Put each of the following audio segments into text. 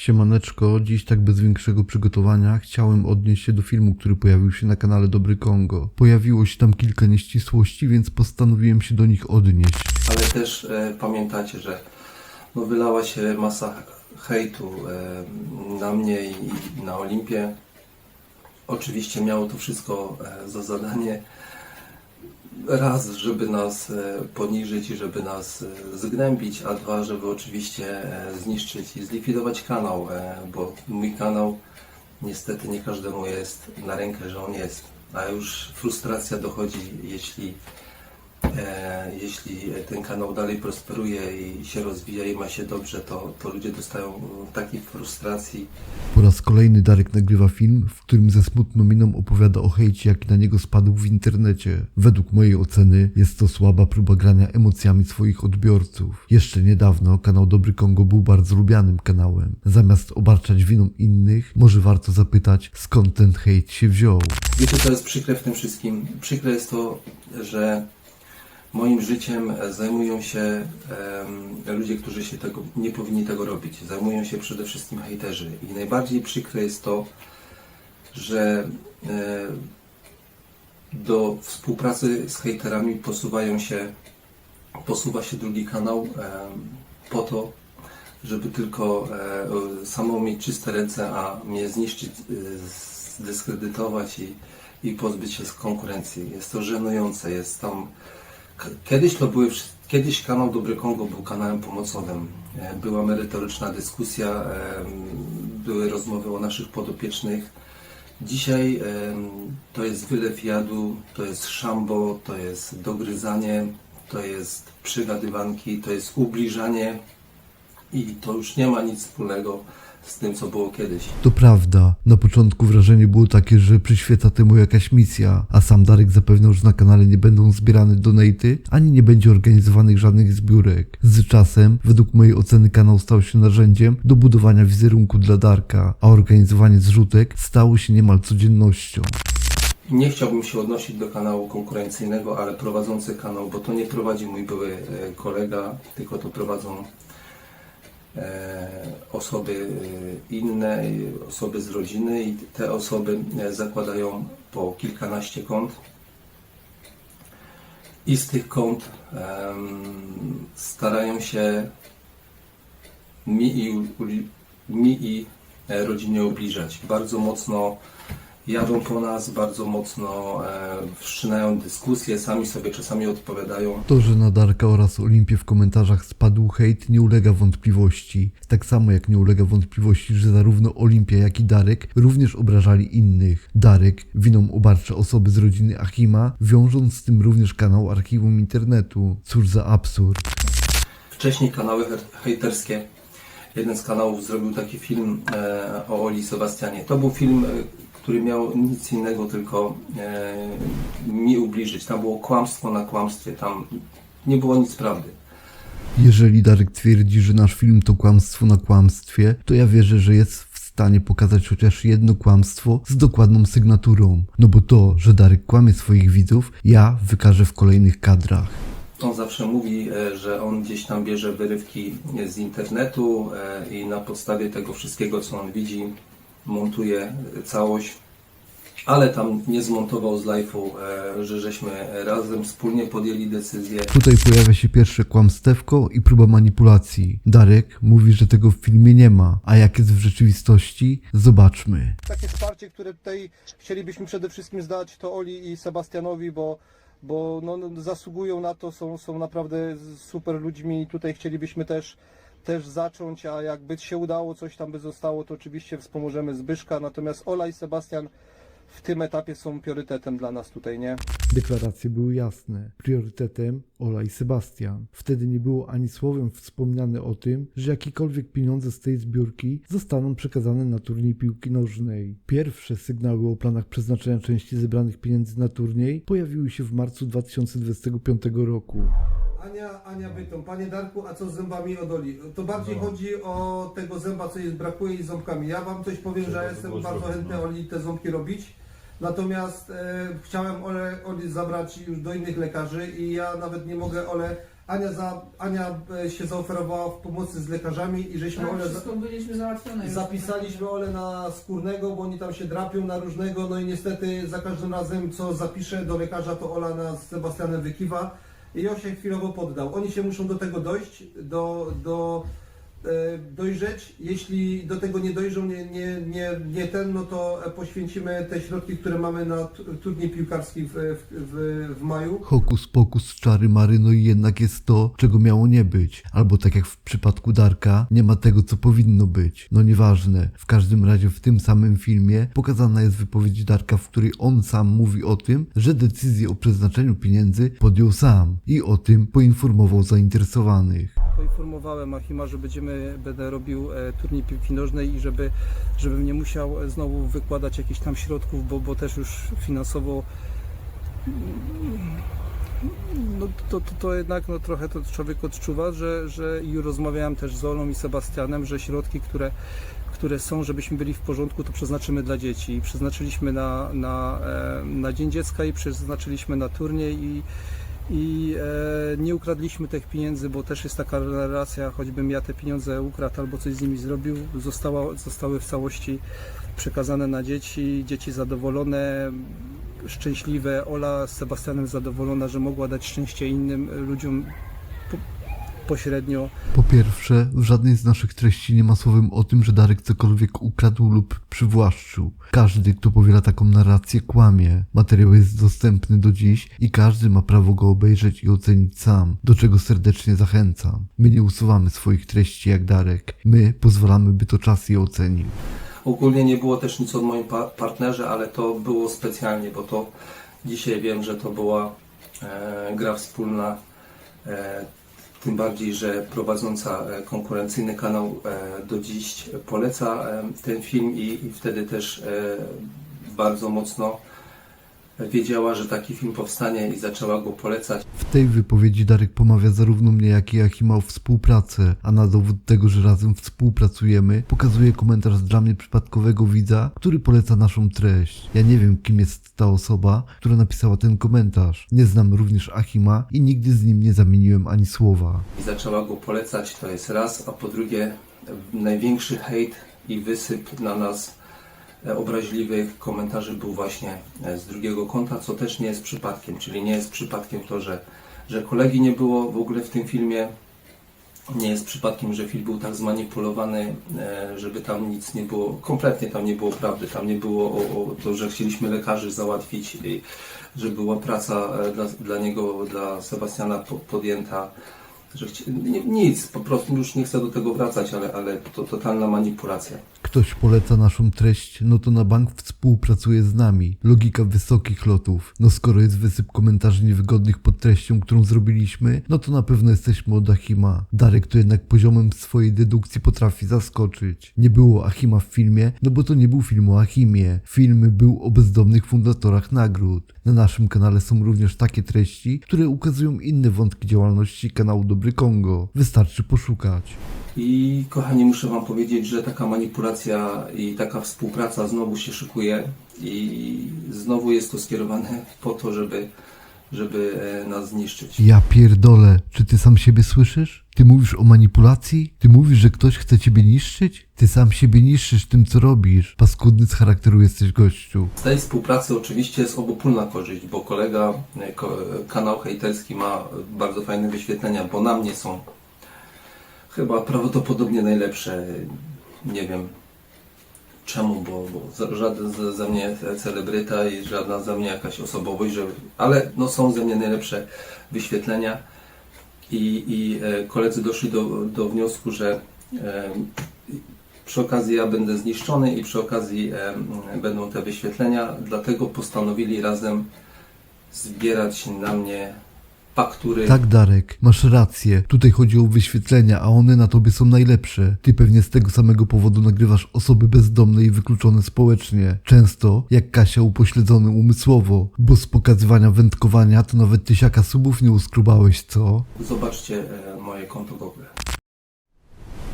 Siemaneczko, dziś tak bez większego przygotowania chciałem odnieść się do filmu, który pojawił się na kanale Dobry Kongo. Pojawiło się tam kilka nieścisłości, więc postanowiłem się do nich odnieść. Ale też e, pamiętacie, że no, wylała się masa hejtu e, na mnie i, na Olimpię. Oczywiście miało to wszystko e, za zadanie raz, żeby nas e, poniżyć i żeby nas e, zgnębić, a dwa, żeby oczywiście e, zniszczyć i zlikwidować kanał, bo mój kanał niestety nie każdemu jest na rękę, że on jest. A już frustracja dochodzi, jeśli jeśli ten kanał dalej prosperuje i się rozwija i ma się dobrze, to, to ludzie dostają mm, takiej frustracji. Po raz kolejny Darek nagrywa film, w którym ze smutną miną opowiada o hejcie, jaki na niego spadł w internecie. Według mojej oceny jest to słaba próba grania emocjami swoich odbiorców. Jeszcze niedawno kanał Dobry Kongo był bardzo lubianym kanałem. Zamiast obarczać winą innych, może warto zapytać, skąd ten hejt się wziął. Wiecie, co jest przykre w tym wszystkim? Przykre jest to, że moim życiem e, zajmują się em, ludzie, którzy się tego nie powinni tego robić. Zajmują się przede wszystkim hejterzy. I najbardziej przykre jest to, że e, do współpracy z hejterami posuwają się, posuwa się drugi kanał em, po to, żeby tylko e, samą mieć czyste ręce, a mnie zniszczyć, e, zdyskredytować i, i pozbyć się z konkurencji. Jest to żenujące, jest tam Kiedyś to były, kiedyś kanał Dobry Kongo był kanałem pomocowym. E, Była merytoryczna dyskusja, em, były rozmowy o naszych podopiecznych. Dzisiaj em, to jest wylew jadu, to jest szambo, to jest dogryzanie, to jest przygadywanki, to jest ubliżanie i to już nie ma nic wspólnego z tym, co było kiedyś. To prawda, na początku wrażenie było takie, że przyświeca temu jakaś misja, a sam Darek zapewniał, że na kanale nie będą zbierane donaty, ani nie będzie organizowanych żadnych zbiórek. Z czasem, według mojej oceny, kanał stał się narzędziem do budowania wizerunku dla Darka, a organizowanie zrzutek stało się niemal codziennością. Nie chciałbym się odnosić do kanału konkurencyjnego, ale prowadzący kanał, bo to nie prowadzi mój były e, kolega, tylko to prowadzą osoby e, inne, e, osoby z rodziny i te osoby e, zakładają po kilkanaście kont. I z tych kont starają się mi i, mi i e, rodzinie ubliżać. Bardzo mocno jadą po nas, bardzo mocno e, wszczynają dyskusje, sami sobie czasami odpowiadają. To, że na Darka oraz Olimpię w komentarzach spadł hejt nie ulega wątpliwości. Tak samo jak nie ulega wątpliwości, że zarówno Olimpia jak i Darek również obrażali innych. Darek winą obarcza osoby z rodziny Achima, wiążąc z tym również kanał archiwum internetu. Cóż za absurd. Wcześniej kanały he- hejterskie, jeden z kanałów zrobił taki film e, o Oli Sebastianie. To był film, e, który miał nic innego, tylko e, mi ubliżyć. Tam było kłamstwo na kłamstwie, tam nie było nic prawdy. Jeżeli Darek twierdzi, że nasz film to kłamstwo na kłamstwie, to ja wierzę, że jest w stanie pokazać chociaż jedno kłamstwo z dokładną sygnaturą. No bo to, że Darek kłamie swoich widzów, ja wykażę w kolejnych kadrach. On zawsze mówi, e, że on gdzieś tam bierze wyrywki z internetu e, i na podstawie tego wszystkiego, co on widzi, montuje całość. Ale tam nie zmontował z live'u, e, że żeśmy razem wspólnie podjęli decyzję. Tutaj pojawia się pierwsze kłamstewko i próba manipulacji. Darek mówi, że tego w filmie nie ma, a jak jest w rzeczywistości, zobaczmy. takie wsparcie, które tutaj chcielibyśmy przede wszystkim zdać, to Oli i Sebastianowi, bo, bo no, no, zasługują na to, są, są naprawdę super ludźmi i tutaj chcielibyśmy też, też zacząć, a jakby się udało, coś tam by zostało, to oczywiście wspomożemy Zbyszka, natomiast Ola i Sebastian w tym etapie są priorytetem dla nas tutaj, nie? Deklaracje były jasne. Priorytetem Ola i Sebastian. Wtedy nie było ani słowem wspomniane o tym, że jakiekolwiek pieniądze z tej zbiórki zostaną przekazane na turniej piłki nożnej. Pierwsze sygnały o planach przeznaczenia części zebranych pieniędzy na turniej pojawiły się w marcu 2025 roku. Ania, Ania Bytom, panie Darku, a co z zębami od Oli? To bardziej chodzi o tego zęba, co jest brakuje i ząbkami. Ja wam coś powiem, że ja jestem bardzo chętny Oli te ząbki robić. Natomiast e, chciałem Ole, Oli zabrać już do innych lekarzy i ja nawet nie mogę Ole Ania, za, Ania e, się zaoferowała w pomocy z lekarzami i żeśmy Tak, Ole za, wszystko byliśmy załatwione. już. zapisaliśmy Ole na skórnego, bo oni tam się drapią na różnego, no i niestety za każdym razem co zapiszę do lekarza, to Ola nas z Sebastianem wykiwa i on się chwilowo poddał. Oni się muszą do tego dojść, do, do dojrzeć. Jeśli do tego nie dojrzą, nie, nie, nie, nie ten, no to e, poświęcimy te środki, które mamy na tu- turniej piłkarski w, w, w, w maju. Hokus pokus, czary mary, no i jednak jest to, czego miało nie być. Albo tak jak w przypadku Darka, nie ma tego, co powinno być. No nieważne. W każdym razie w tym samym filmie pokazana jest wypowiedź Darka, w której on sam mówi o tym, że decyzję o przeznaczeniu pieniędzy podjął sam i o tym poinformował zainteresowanych. Poinformowałem Achima, że będziemy, będę robił e, turniej piłki nożnej i żeby, żebym nie musiał znowu wykładać jakichś tam środków, bo, bo też już finansowo no to, to, to jednak no, trochę to człowiek odczuwa, że, że i rozmawiałem też z Olą i Sebastianem, że środki, które, które są, żebyśmy byli w porządku, to przeznaczymy dla dzieci. I przeznaczyliśmy na, na, e, na Dzień Dziecka i przeznaczyliśmy na turniej i, i e, nie ukradliśmy tych pieniędzy, bo też jest taka relacja, choćbym ja te pieniądze ukradł albo coś z nimi zrobił, została, zostały w całości przekazane na dzieci, dzieci zadowolone, szczęśliwe, Ola z Sebastianem zadowolona, że mogła dać szczęście innym ludziom po, pośrednio. Po pierwsze, w żadnej z naszych treści nie ma słowem o tym, że Darek cokolwiek ukradł lub przywłaszczył. Każdy, kto powiela taką narrację, kłamie. Materiał jest dostępny do dziś i każdy ma prawo go obejrzeć i ocenić sam, do czego serdecznie zachęcam. My nie usuwamy swoich treści jak Darek. My pozwalamy, by to czas je ocenił. Ogólnie nie było też nic o moim pa- partnerze, ale to było specjalnie, bo to dzisiaj wiem, że to była e, gra wspólna. E, tym bardziej, że prowadząca e, konkurencyjny kanał e, do dziś poleca e, ten film i, wtedy też bardzo mocno wiedziała, że taki film powstanie i zaczęła go polecać. W tej wypowiedzi Darek pomawia zarówno mnie, jak i Achima o współpracę, a na dowód tego, że razem współpracujemy, pokazuje komentarz dla mnie przypadkowego widza, który poleca naszą treść. Ja nie wiem, kim jest ta osoba, która napisała ten komentarz. Nie znam również Achima i nigdy z nim nie zamieniłem ani słowa. i zaczęła go polecać, to jest raz, a po drugie największy hejt i wysyp na nas obraźliwych komentarzy był właśnie e, z drugiego konta, co też nie jest przypadkiem, czyli nie jest przypadkiem to, że, że kolegi nie było w ogóle w tym filmie, nie jest przypadkiem, że film był tak zmanipulowany, e, żeby tam nic nie było, kompletnie tam nie było prawdy, tam nie było o, o to, że chcieliśmy lekarzy załatwić, że była praca e, dla, dla niego, dla Sebastiana po- podjęta, że chci... nic, po prostu już nie chcę do tego wracać, ale, ale to totalna manipulacja. Ktoś poleca naszą treść, no to na bank współpracuje z nami. Logika wysokich lotów. No skoro jest wysyp komentarzy niewygodnych pod treścią, którą zrobiliśmy, no to na pewno jesteśmy od Achima. Darek to jednak poziomem swojej dedukcji potrafi zaskoczyć. Nie było Achima w filmie, no bo to nie był film o Achimie. Film był o bezdomnych fundatorach nagród. Na naszym kanale są również takie treści, które ukazują inne wątki działalności kanału Dobry Kongo. Wystarczy poszukać. I kochani, muszę Wam powiedzieć, że taka manipulacja i taka współpraca znowu się szykuje i znowu jest to skierowane po to, żeby, żeby e, nas zniszczyć. Ja pierdolę, czy ty sam siebie słyszysz? Ty mówisz o manipulacji? Ty mówisz, że ktoś chce ciebie niszczyć? Ty sam siebie niszczysz tym, co robisz. Paskudny z charakteru jesteś gościu. Z tej współpracy oczywiście jest obopólna korzyść, bo kolega, e, ko, kanał hejterski ma bardzo fajne wyświetlenia, bo na mnie są chyba prawdopodobnie najlepsze. Nie wiem czemu, bo, bo żaden ze, ze mnie celebryta i żadna ze mnie jakaś osobowość, że, ale no, są ze mnie najlepsze wyświetlenia i, i e, koledzy doszli do, do wniosku, że e, przy okazji ja będę zniszczony i przy okazji em, będą te wyświetlenia, dlatego postanowili razem zbierać na mnie faktury. Tak, Darek, masz rację. Tutaj chodzi o wyświetlenia, a one na tobie są najlepsze. Ty pewnie z tego samego powodu nagrywasz osoby bezdomne i wykluczone społecznie. Często, jak Kasia, upośledzony umysłowo. Bo z pokazywania wędkowania to nawet tysiaka subów nie uskrubałeś, co? Zobaczcie e, moje konto Google.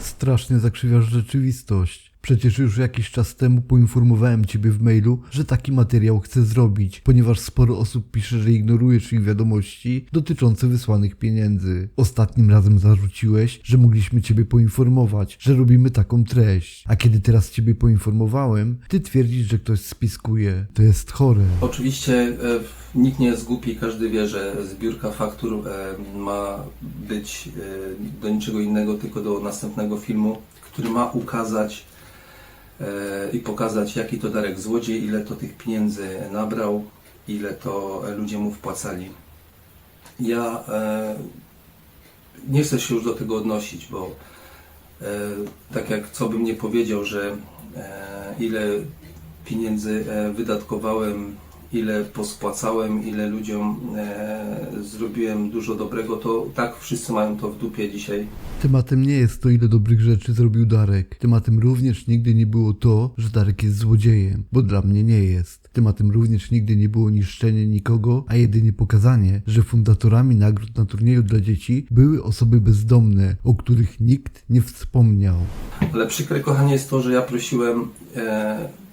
Strasznie zakrzywiasz rzeczywistość. Przecież już jakiś czas temu poinformowałem Ciebie w mailu, że taki materiał chcę zrobić, ponieważ sporo osób pisze, że ignorujesz ich wiadomości dotyczące wysłanych pieniędzy. Ostatnim razem zarzuciłeś, że mogliśmy Ciebie poinformować, że robimy taką treść. A kiedy teraz Ciebie poinformowałem, Ty twierdzisz, że ktoś spiskuje. To jest chore. Oczywiście e, nikt nie jest głupi, każdy wie, że zbiórka faktur e, ma być e, do niczego innego, tylko do następnego filmu, który ma ukazać i pokazać, jaki to Darek złodziej, ile to tych pieniędzy nabrał, ile to ludzie mu wpłacali. Ja e, nie chcę się już do tego odnosić, bo e, tak jak co bym nie powiedział, że e, ile pieniędzy wydatkowałem, ile pospłacałem, ile ludziom e, zrobiłem dużo dobrego, to tak wszyscy mają to w dupie dzisiaj. Tematem nie jest to, ile dobrych rzeczy zrobił Darek. Tematem również nigdy nie było to, że Darek jest złodziejem, bo dla mnie nie jest. Tematem również nigdy nie było niszczenie nikogo, a jedynie pokazanie, że fundatorami nagród na turnieju dla dzieci były osoby bezdomne, o których nikt nie wspomniał. Ale przykre, kochanie, jest to, że ja prosiłem e,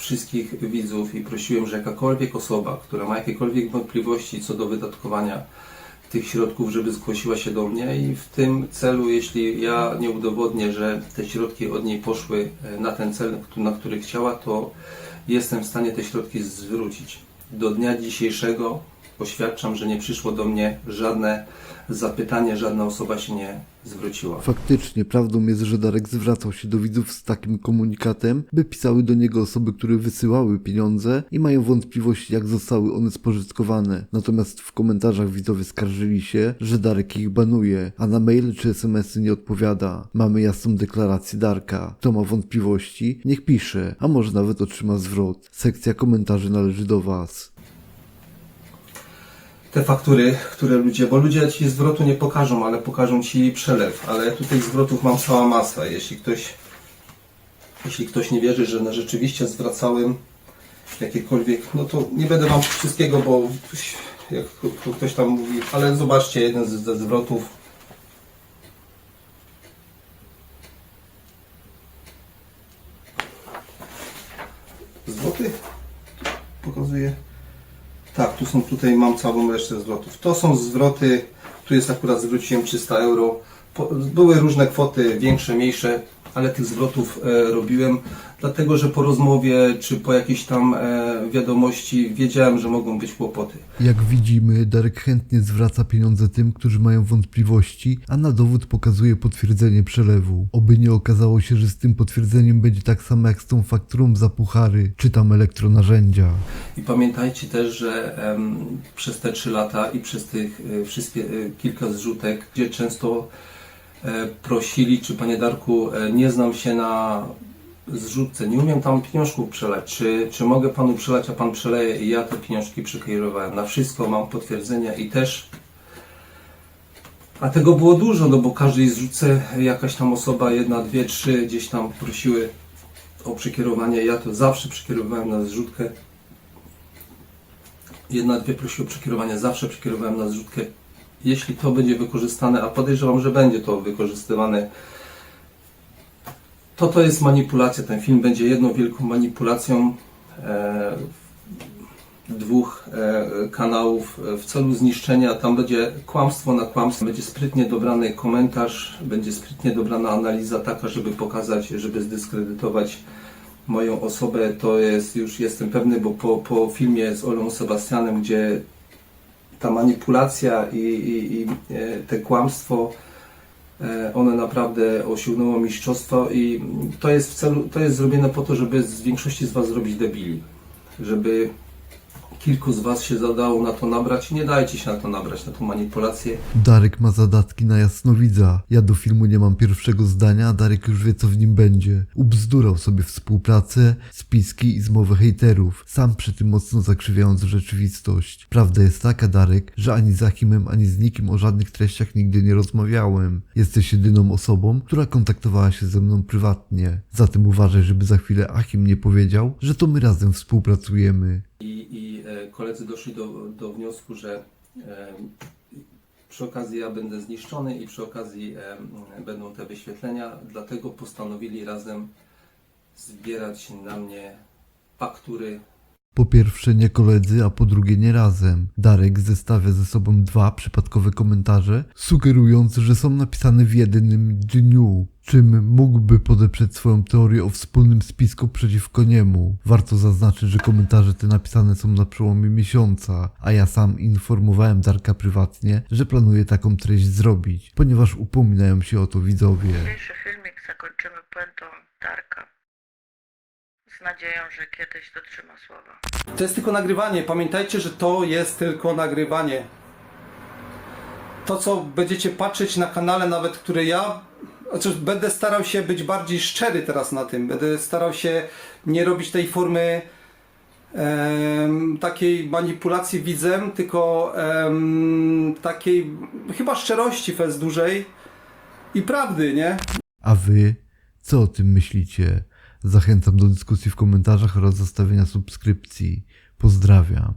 wszystkich widzów i prosiłem, że jakakolwiek osoba, która ma jakiekolwiek wątpliwości co do wydatkowania tych środków, żeby zgłosiła się do mnie i w tym celu, jeśli ja nie udowodnię, że te środki od niej poszły e, na ten cel, na który chciała, to jestem w stanie te środki zwrócić. Do dnia dzisiejszego oświadczam, że nie przyszło do mnie żadne zapytanie, żadna osoba się nie zwróciła. Faktycznie, prawdą jest, że Darek zwracał się do widzów z takim komunikatem, by pisały do niego osoby, które wysyłały pieniądze i mają wątpliwości, jak zostały one spożytkowane. Natomiast w komentarzach widzowie skarżyli się, że Darek ich banuje, a na maile czy smsy nie odpowiada. Mamy jasną deklarację Darka. Kto ma wątpliwości, niech pisze, a może nawet otrzyma zwrot. Sekcja komentarzy należy do Was. Te faktury, które ludzie, bo ludzie ci zwrotu nie pokażą, ale pokażą ci przelew, ale tutaj zwrotów mam cała masa. Jeśli ktoś, jeśli ktoś nie wierzy, że na rzeczywiście zwracałem jakiekolwiek, no to nie będę wam wszystkiego, bo jak ktoś tam mówi, ale zobaczcie jeden ze zwrotów. Zwroty? Pokazuję. Tak, tu są, tutaj mam całą resztę zwrotów. To są zwroty, tu jest akurat zwróciłem 300 euro. Były różne kwoty, większe, mniejsze, ale tych zwrotów e, robiłem, dlatego że po rozmowie czy po jakiejś tam e, wiadomości wiedziałem, że mogą być kłopoty. Jak widzimy, Darek chętnie zwraca pieniądze tym, którzy mają wątpliwości, a na dowód pokazuje potwierdzenie przelewu. Oby nie okazało się, że z tym potwierdzeniem będzie tak samo jak z tą fakturą za puchary, czy tam elektronarzędzia. I pamiętajcie też, że em, przez te 3 lata i przez tych e, wszystkie e, kilka zrzutek, gdzie często prosili, czy Panie Darku, nie znam się na zrzutce, nie umiem tam pieniążków przelać, czy, czy mogę Panu przelać, a Pan przeleje i ja te pieniążki przekierowałem. Na wszystko mam potwierdzenia i też a tego było dużo, no bo każdej zrzutce jakaś tam osoba, jedna, dwie, trzy gdzieś tam prosiły o przekierowanie. Ja to zawsze przekierowałem na zrzutkę jedna, dwie prosiły o przekierowanie, zawsze przekierowałem na zrzutkę. Jeśli to będzie wykorzystane, a podejrzewam, że będzie to wykorzystywane, to to jest manipulacja. Ten film będzie jedną wielką manipulacją e, dwóch e, kanałów e, w celu zniszczenia. Tam będzie kłamstwo na kłamstwo, będzie sprytnie dobrany komentarz, będzie sprytnie dobrana analiza taka, żeby pokazać, żeby zdyskredytować moją osobę. To jest już jestem pewny, bo po, po filmie z Olą Sebastianem, gdzie ta manipulacja i, i, i e, te kłamstwo one naprawdę osiągnęło mistrzostwo i to jest w celu, to jest zrobione po to, żeby z większości z Was zrobić debili. Żeby kilku z Was się zadało na to nabrać. Nie dajcie się na to nabrać, na tą manipulację. Darek ma zadatki na jasnowidza. Ja do filmu nie mam pierwszego zdania, a Darek już wie co w nim będzie. Ubzdurał sobie współpracę, spiski i zmowę hejterów, sam przy tym mocno zakrzywiając rzeczywistość. Prawda jest taka, Darek, że ani z Achimem, ani z nikim o żadnych treściach nigdy nie rozmawiałem. Jesteś jedyną osobą, która kontaktowała się ze mną prywatnie. Zatem uważaj, żeby za chwilę Achim nie powiedział, że to my razem współpracujemy. Koledzy doszli do, do wniosku, że przy okazji ja będę zniszczony i przy okazji będą te wyświetlenia, dlatego postanowili razem zbierać na mnie faktury, Po pierwsze nie koledzy, a po drugie nie razem. Darek zestawia ze sobą dwa przypadkowe komentarze, sugerując, że są napisane w jednym dniu, czym mógłby podeprzeć swoją teorię o wspólnym spisku przeciwko niemu. Warto zaznaczyć, że komentarze te napisane są na przełomie miesiąca, a ja sam informowałem Darka prywatnie, że planuję taką treść zrobić, ponieważ upominają się o to widzowie. Dzisiejszy filmik zakończymy puentą Darka. Z nadzieją, że kiedyś dotrzyma słowa. To jest tylko nagrywanie. Pamiętajcie, że to jest tylko nagrywanie. To, co będziecie patrzeć na kanale, nawet które ja. Znaczy, będę starał się być bardziej szczery teraz na tym. Będę starał się nie robić tej formy takiej manipulacji widzem, tylko takiej chyba szczerości fez dużej i prawdy, nie? A wy, co o tym myślicie? Zachęcam do dyskusji w komentarzach oraz zostawienia subskrypcji. Pozdrawiam.